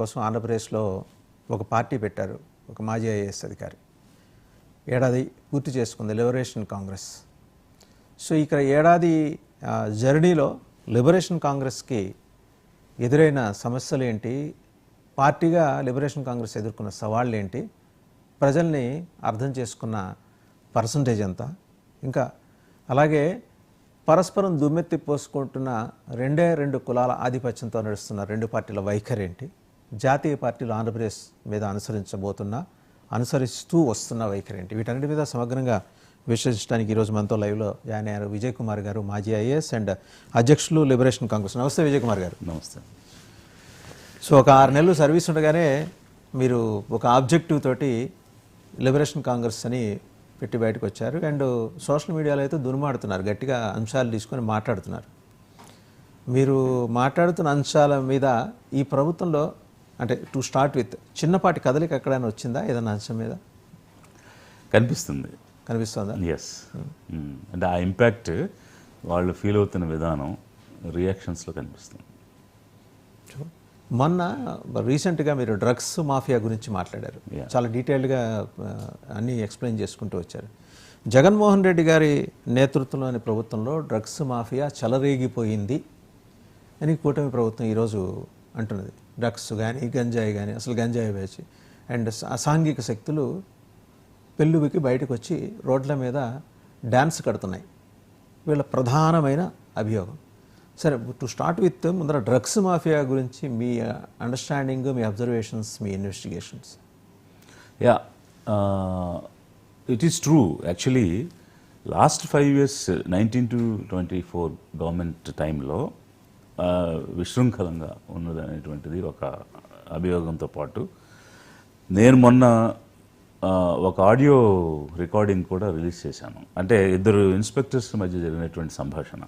కోసం ఆంధ్రప్రదేశ్లో ఒక పార్టీ పెట్టారు ఒక మాజీ ఐఏఎస్ అధికారి. ఏడాది పూర్తి చేసుకుంది లిబరేషన్ కాంగ్రెస్. సో ఇక్కడ ఏడాది జర్నీలో లిబరేషన్ కాంగ్రెస్కి ఎదురైన సమస్యలు ఏంటి? పార్టీగా లిబరేషన్ కాంగ్రెస్ ఎదుర్కొన్న సవాళ్ళు ఏంటి? ప్రజల్ని అర్థం చేసుకున్న పర్సంటేజ్ ఎంత? ఇంకా అలాగే పరస్పరం దుమ్మెత్తి పోసుకుంటున్న రెండే రెండు కులాల ఆధిపత్యంతో నడుస్తున్న రెండు పార్టీల వైఖరి ఏంటి? జాతీయ పార్టీలు ఆంధ్రప్రదేశ్ మీద అనుసరించబోతున్న అనుసరిస్తూ వస్తున్న వైఖరి ఏంటి? వీటన్నిటి మీద సమగ్రంగా విశ్లేషించడానికి ఈరోజు మనతో లైవ్లో జాయిన్ అయ్యారు విజయ్ కుమార్ గారు మాజీ ఐఏఎస్ అండ్ అధ్యక్షులు లిబరేషన్ కాంగ్రెస్. నమస్తే విజయ్ కుమార్ గారు. నమస్తే. సో ఒక ఆరు నెలలు సర్వీస్ ఉండగానే మీరు ఒక ఆబ్జెక్టివ్ తోటి లిబరేషన్ కాంగ్రెస్ అని పెట్టి బయటకు వచ్చారు. అండ్ సోషల్ మీడియాలో అయితే దుర్మాడుతున్నారు గట్టిగా అంశాలు తీసుకొని మాట్లాడుతున్నారు. మీరు మాట్లాడుతున్న అంశాల మీద ఈ ప్రభుత్వంలో అంటే టు స్టార్ట్ విత్ చిన్నపాటి కదలిక ఎక్కడైనా వచ్చిందా? ఏదైనా అంశం మీద? కనిపిస్తుంది. కనిపిస్తుందా? ఎస్ అంటే ఆ ఇంపాక్ట్ వాళ్ళు ఫీల్ అవుతున్న విధానం రియాక్షన్స్లో కనిపిస్తుంది. మొన్న రీసెంట్గా మీరు డ్రగ్స్ మాఫియా గురించి మాట్లాడారు. చాలా డీటెయిల్డ్గా అన్నీ ఎక్స్ప్లెయిన్ చేసుకుంటూ వచ్చారు. జగన్మోహన్ రెడ్డి గారి నేతృత్వంలోని ప్రభుత్వంలో డ్రగ్స్ మాఫియా చెలరేగిపోయింది అని కూటమి ప్రభుత్వం ఈరోజు అంటున్నది. డ్రగ్స్ కానీ గంజాయి కానీ అసలు గంజాయి వేచి అండ్ అసాంఘిక శక్తులు పెళ్ళువికి బయటకు వచ్చి రోడ్ల మీద డ్యాన్స్ కడుతున్నాయి. వీళ్ళ ప్రధానమైన అభియోగం. సరే టు స్టార్ట్ విత్ ముందర డ్రగ్స్ మాఫియా గురించి మీ అండర్స్టాండింగ్ మీ observations me investigations yeah it is true actually last five years nineteen to twenty four government టైంలో విశృంఖలంగా ఉన్నదనేటువంటిది ఒక అభియోగంతో పాటు. నేను మొన్న ఒక ఆడియో రికార్డింగ్ కూడా రిలీజ్ చేశాను. అంటే ఇద్దరు ఇన్స్పెక్టర్స్ మధ్య జరిగినటువంటి సంభాషణ.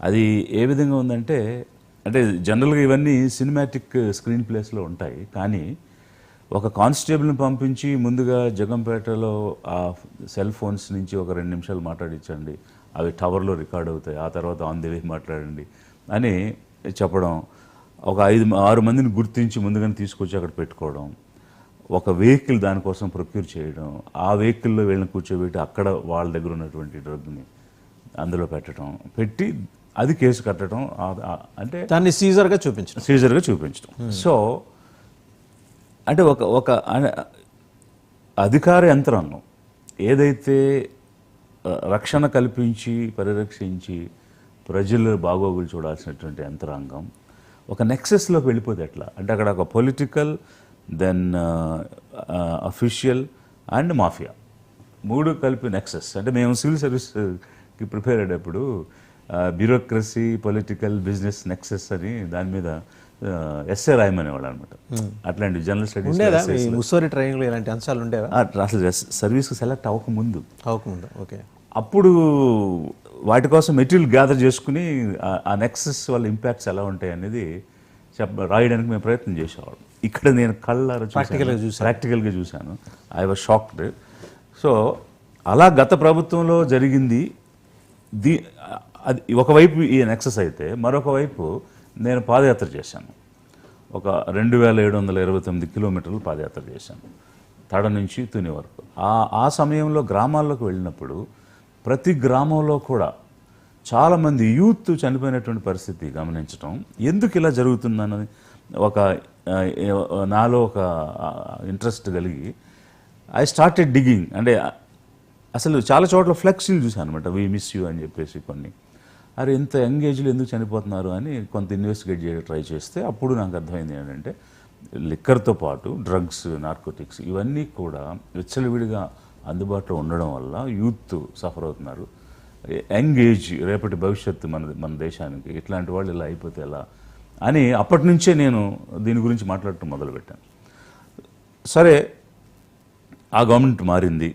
అది ఏ విధంగా ఉందంటే అంటే జనరల్గా ఇవన్నీ సినిమాటిక్ స్క్రీన్ ప్లేస్లో ఉంటాయి. కానీ ఒక కానిస్టేబుల్ని పంపించి ముందుగా జగంపేటలో ఆ సెల్ ఫోన్స్ నుంచి ఒక రెండు నిమిషాలు మాట్లాడించండి అవి టవర్లో రికార్డ్ అవుతాయి. ఆ తర్వాత ఆన్ ది వే మాట్లాడండి. అని చెప్పడం ఒక ఐదు ఆరు మందిని గుర్తించి ముందుగానే తీసుకొచ్చి అక్కడ పెట్టుకోవడం ఒక వెహికల్ దానికోసం ప్రొక్యూర్ చేయడం ఆ వెహికల్లో వీళ్ళని కూర్చోబెట్టి అక్కడ వాళ్ళ దగ్గర ఉన్నటువంటి డ్రగ్ని అందులో పెట్టడం పెట్టి అది కేసు కట్టడం అంటే దాన్ని సీజర్గా చూపించడం. సీజర్గా చూపించడం. సో అంటే ఒక ఒక అధికార యంత్రాంగం ఏదైతే రక్షణ కల్పించి పరిరక్షించి ప్రజల బాగోగులు చూడాల్సినటువంటి యంత్రాంగం. ఒక నెక్సెస్లోకి వెళ్ళిపోతే ఎట్లా? అంటే అక్కడ ఒక political then official and mafia. మూడు కలిపి నెక్సెస్. అంటే మేము సివిల్ సర్వీస్కి ప్రిపేర్ అయ్యేటప్పుడు బ్యూరోక్రసీ పొలిటికల్ బిజినెస్ నెక్సెస్ అని దాని మీద ఎస్ఏ రాయమనేవాళ్ళు అనమాట. అట్లాంటి జనరల్ స్టడీస్ ముస్సోరి ట్రైనింగ్లో ఇలాంటి అంశాలు ఉండేవా? అసలు సర్వీస్కి సెలెక్ట్ అవ్వకముందు. అవ్వకముందు. ఓకే. అప్పుడు వాటి కోసం మెటీరియల్ గ్యాదర్ చేసుకుని ఆ- నెక్సెస్ వాళ్ళ ఇంపాక్ట్స్ ఎలా ఉంటాయి అనేది చెప్ప రాయడానికి మేము ప్రయత్నం చేసేవాళ్ళం. ఇక్కడ నేను కళ్ళారా Practical-గా చూశాను. ప్రాక్టికల్గా చూశాను. ఐ వాజ్ షాక్డ్ సో అలా గత ప్రభుత్వంలో జరిగింది. దీ అది ఒకవైపు ఈ నెక్సెస్ అయితే మరొక వైపు నేను పాదయాత్ర చేశాను. ఒక రెండు వేల ఏడు వందల ఇరవై తొమ్మిది కిలోమీటర్లు పాదయాత్ర చేశాను. తడ నుంచి తుని వరకు. ఆ ఆ సమయంలో గ్రామాల్లోకి వెళ్ళినప్పుడు ప్రతి గ్రామంలో కూడా చాలామంది యూత్ చనిపోయినటువంటి పరిస్థితి గమనించడం ఎందుకు ఇలా జరుగుతుందన్నది ఒక నాలో ఒక ఇంట్రెస్ట్ కలిగి ఐ స్టార్టెడ్ డిగ్గింగ్ అంటే అసలు చాలా చోట్ల ఫ్లెక్సీలు చూశాను అనమాట వీ మిస్ యూ అని చెప్పేసి కొన్ని. అరే ఇంత యంగ్ ఏజ్లో ఎందుకు చనిపోతున్నారు అని కొంత ఇన్వెస్టిగేట్ చేయడం ట్రై చేస్తే అప్పుడు నాకు అర్థమైంది ఏంటంటే లిక్కర్తో పాటు డ్రగ్స్ నార్కోటిక్స్ ఇవన్నీ కూడా విచ్చలవిడిగా అందుబాటులో ఉండడం వల్ల యూత్ సఫర్ అవుతున్నారు. యంగ్ ఏజ్ రేపటి భవిష్యత్తు మన మన దేశానికి ఇట్లాంటి వాళ్ళు ఇలా అయిపోతే ఎలా అని అప్పటి నుంచే నేను దీని గురించి మాట్లాడటం మొదలుపెట్టాను. సరే ఆ గవర్నమెంట్ మారింది.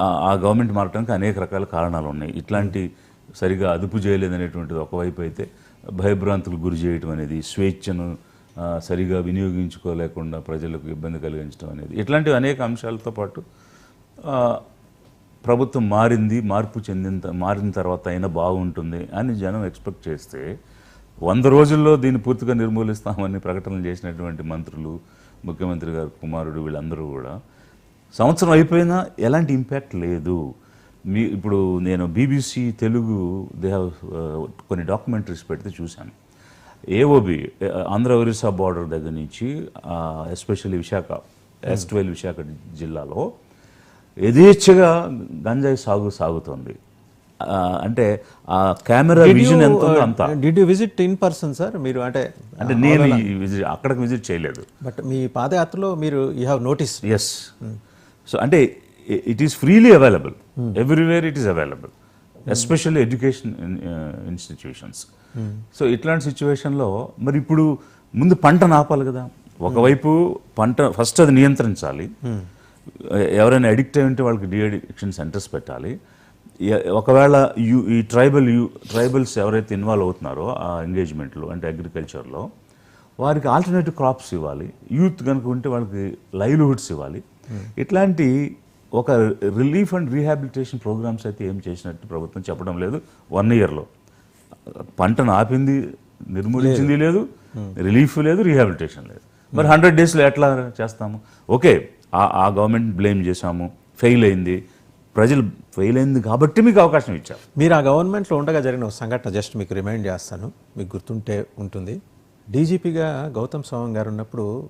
ఆ- గవర్నమెంట్ మారడానికి అనేక రకాల కారణాలు ఉన్నాయి. ఇట్లాంటి సరిగా అదుపు చేయలేదనేటువంటిది ఒకవైపు అయితే భయభ్రాంతులకు గురి చేయటం అనేది స్వేచ్ఛను సరిగా వినియోగించుకోలేకుండా ప్రజలకు ఇబ్బంది కలిగించడం అనేది ఇట్లాంటి అనేక అంశాలతో పాటు ప్రభుత్వం మారింది మార్పు చెందిన మారిన తర్వాత అయినా బాగుంటుంది అని జనం ఎక్స్పెక్ట్ చేస్తే వంద రోజుల్లో దీన్ని పూర్తిగా నిర్మూలిస్తామని ప్రకటనలు చేసినటువంటి మంత్రులు ముఖ్యమంత్రి గారు కుమారుడు వీళ్ళందరూ కూడా సంవత్సరం అయిపోయినా ఎలాంటి ఇంపాక్ట్ లేదు. మీ ఇప్పుడు నేను బీబీసీ తెలుగు దే హ్యావ్ కొన్ని డాక్యుమెంటరీస్ పెడితే చూశాను. ఏఓబి ఆంధ్ర ఒరిస్సా బార్డర్ దగ్గర నుంచి especially Visakha S twelve Visakha జిల్లాలో యథేచ్ఛగా గంజాయి సాగు సాగుతోంది. అంటే ఆ కెమెరా విజన్ ఎంత ఉందో అంత. Did you visit in person sir మీరు అంటే అంటే నేను విజిట్ అక్కడికి విజిట్ చేయలేదు. బట్ మీ పాదయాత్రలో మీరు you have notice yes so అంటే it is freely available everywhere it is available especially education institutions so ఇట్లాంటి సిచ్యువేషన్లో మరి ఇప్పుడు ముందు పంట నాపాలి కదా. ఒకవైపు పంట ఫస్ట్ అది నియంత్రించాలి. ఎవరైనా అడిక్ట్ అయి ఉంటే వాళ్ళకి డి అడిక్షన్ సెంటర్స్ పెట్టాలి. ఒకవేళ యూ ఈ ట్రైబల్ యూ ట్రైబల్స్ ఎవరైతే ఇన్వాల్వ్ అవుతున్నారో ఆ ఎంగేజ్మెంట్లో అంటే అగ్రికల్చర్లో వారికి ఆల్టర్నేటివ్ క్రాప్స్ ఇవ్వాలి. యూత్ కనుక ఉంటే వాళ్ళకి లైవ్లీహుడ్స్ ఇవ్వాలి. ఇట్లాంటి ఒక రిలీఫ్ అండ్ రీహాబిలిటేషన్ ప్రోగ్రామ్స్ అయితే ఏం చేసినట్టు ప్రభుత్వం చెప్పడం లేదు. వన్ ఇయర్లో. పంటను ఆపింది నిర్మూలించింది లేదు. రిలీఫ్ లేదు రీహాబిలిటేషన్ లేదు. మరి హండ్రెడ్ డేస్లో ఎట్లా చేస్తాము? ఓకే ఆ గవర్నమెంట్ బ్లేమ్ చేశాము ఫెయిల్ అయింది. ప్రజలు ఫెయిల్ అయింది కాబట్టి మీకు అవకాశం ఇచ్చారు. మీరు ఆ గవర్నమెంట్లో ఉండగా జరిగిన ఒక సంఘటన జస్ట్ మీకు రిమైండ్ చేస్తాను. మీకు గుర్తుంటే ఉంటుంది. డీజీపీగా గౌతమ్ సవాంగ్ గారు ఉన్నప్పుడు